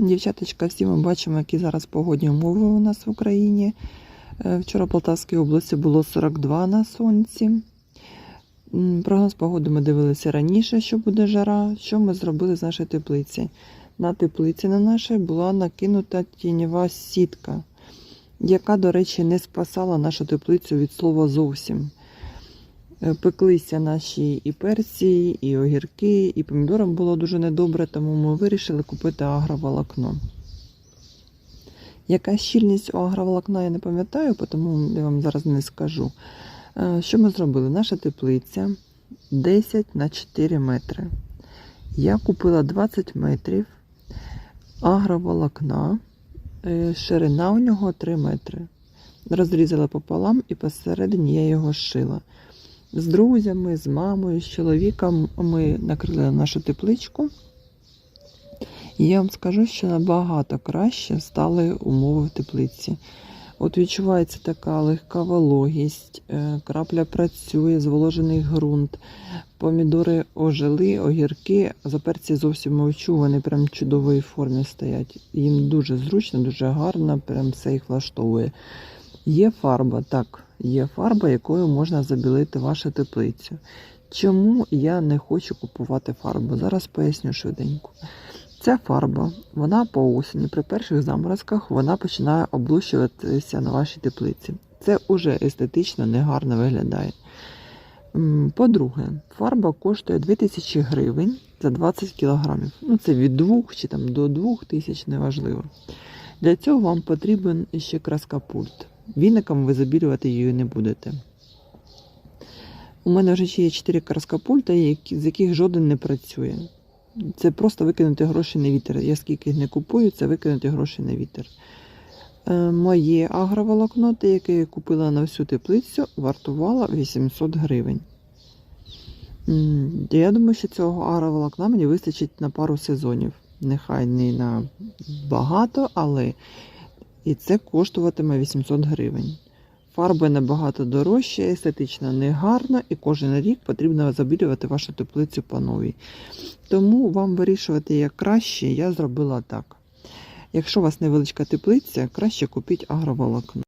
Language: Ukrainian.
Дівчаточка, всі ми бачимо, які зараз погодні умови у нас в Україні. Е, Вчора в Полтавській області було 42 на сонці. Прогноз погоди ми дивилися раніше, що буде жара. Що ми зробили з нашої теплиці? На теплиці на нашій була накинута тіньова сітка, яка, до речі, не спасала нашу теплицю від слова зовсім. Е, Пеклися наші і перці, і огірки, і помідорам було дуже недобре, тому ми вирішили купити агроволокно. Яка щільність у агроволокна, я не пам'ятаю, тому я вам зараз не скажу. Е, Що ми зробили? Наша теплиця 10 на 4 метри. Я купила 20 метрів агроволокна, е, ширина у нього 3 метри. Розрізала пополам і посередині я його шила. З друзями, з мамою, з чоловіком ми накрили нашу тепличку. І я вам скажу, що набагато краще стали умови в теплиці. От відчувається така легка вологість, е, крапля працює, зволожений ґрунт, помідори ожили, огірки, за перці зовсім мовчу, вони прям в чудовій формі стоять. Їм дуже зручно, дуже гарно, прям все їх влаштовує. Є фарба, так, є фарба, якою можна забілити вашу теплицю. Чому я не хочу купувати фарбу? Зараз поясню швиденько. Ця фарба, вона по осені, при перших заморозках, вона починає облущуватися на вашій теплиці. Це уже естетично негарно виглядає. По-друге, фарба коштує 2000 гривень за 20 кілограмів. Ну, це від 2 чи там до 2 тисяч, неважливо. Для цього вам потрібен ще краскопульт. Віником ви забілювати її не будете. У мене вже ще є 4 краскопульта, з яких жоден не працює. Це просто викинути гроші на вітер. Я скільки не купую, це викинути гроші на вітер. Е, Моє агроволокно, те, яке я купила на всю теплицю, вартувало 800 гривень. Я думаю, що цього агроволокна мені вистачить на пару сезонів. Нехай не на багато, але і це коштуватиме 800 гривень. Фарби набагато дорожче, естетично негарно, і кожен рік потрібно забілювати вашу теплицю по новій. Тому вам вирішувати як краще, я зробила так. Якщо у вас невеличка теплиця, краще купіть агроволокно.